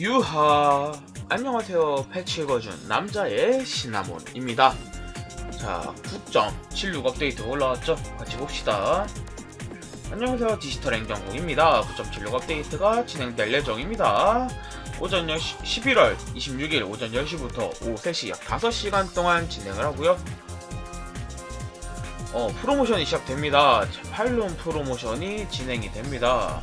유하. 안녕하세요 패치 읽어준 남자의 시나몬입니다. 자 9.76 업데이트 올라왔죠? 같이 봅시다. 안녕하세요 디지털 행정국입니다. 9.76 업데이트가 진행될 예정입니다. 오전 10시, 11월 26일 오전 10시부터 오후 3시 약 5시간 동안 진행을 하고요. 어, 프로모션이 시작됩니다. 팔룸 프로모션이 진행이 됩니다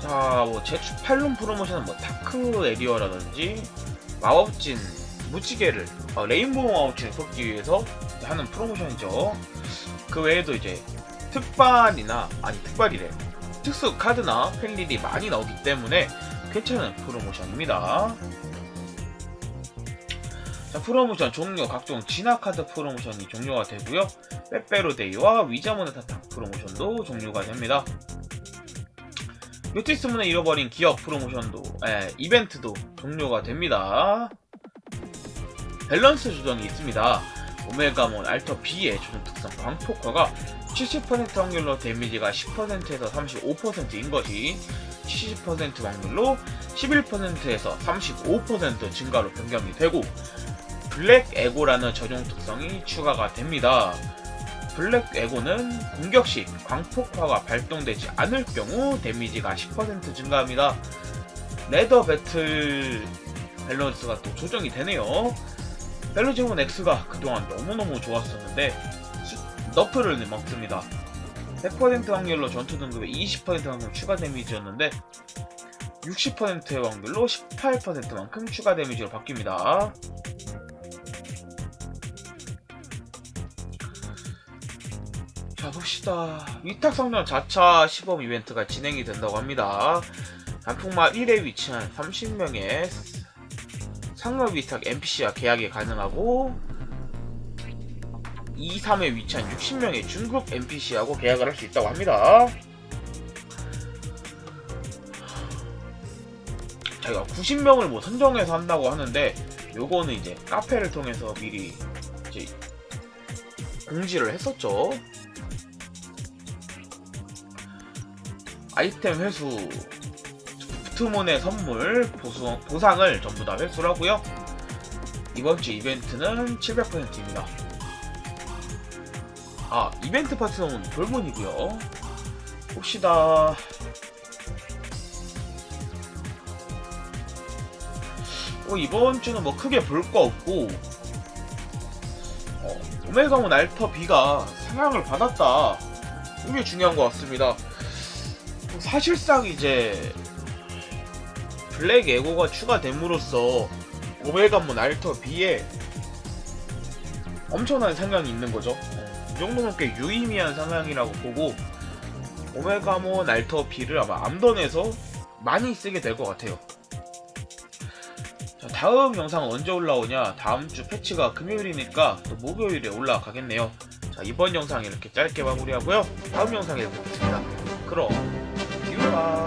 자, 뭐 제출 팔룸 프로모션은 뭐 타크 에리어라든지 마법진 무지개를 어, 레인보우 마법진을 뽑기 위해서 하는 프로모션이죠. 그 외에도 이제 특발이나 아니 특발이래 특수 카드나 펠릴이 많이 나오기 때문에 괜찮은 프로모션입니다. 자, 프로모션 종료 각종 진화 카드 프로모션이 종료가 되고요. 빼빼로데이와 위자모네타타 프로모션도 종료가 됩니다. 뮤티스 문에 잃어버린 기업 프로모션도 에, 이벤트도 종료가 됩니다. 밸런스 조정이 있습니다. 오메가몬 알터 B의 조정 특성 광폭화가 70% 확률로 데미지가 10%에서 35%인 것이 70% 확률로 11%에서 35% 증가로 변경이 되고 블랙 에고라는 전용 특성이 추가가 됩니다. 블랙 에고는 공격 시 광폭화가 발동되지 않을 경우 데미지가 10% 증가합니다. 레더 배틀 밸런스가 또 조정이 되네요. 벨로지몬 X가 그동안 너무너무 좋았었는데 너프를 먹습니다. 100% 확률로 전투 등급에 20% 확률 추가 데미지였는데 60%의 확률로 18%만큼 추가 데미지로 바뀝니다. 자 봅시다. 위탁 성능 자차 시범 이벤트가 진행이 된다고 합니다. 단풍마 1에 위치한 30명의 상업 위탁 NPC와 계약이 가능하고 2, 3에 위치한 60명의 중급 NPC하고 계약을 할 수 있다고 합니다. 저희가 90명을 뭐 선정해서 한다고 하는데 요거는 이제 카페를 통해서 미리 이제 공지를 했었죠 아이템 회수, 부트몬의 선물, 보수, 보상을 전부 다 회수를 하고요. 이번 주 이벤트는 700%입니다. 아, 이벤트 파트너는 돌문이고요. 봅시다. 어, 이번 주는 뭐 크게 볼 거 없고, 어, 오메가몬 알터 B가 상향을 받았다. 이게 중요한 것 같습니다. 사실상 이제 블랙 에고가 추가됨으로써 오메가몬 알터 B에 엄청난 상향이 있는 거죠. 어, 이 정도면 꽤 유의미한 상향이라고 보고 오메가몬 알터 B를 아마 암던에서 많이 쓰게 될 것 같아요. 자, 다음 영상은 언제 올라오냐? 다음 주 패치가 금요일이니까 또 목요일에 올라가겠네요. 자, 이번 영상 이렇게 짧게 마무리하고요. 다음 영상에 뵙겠습니다. 그럼. 유바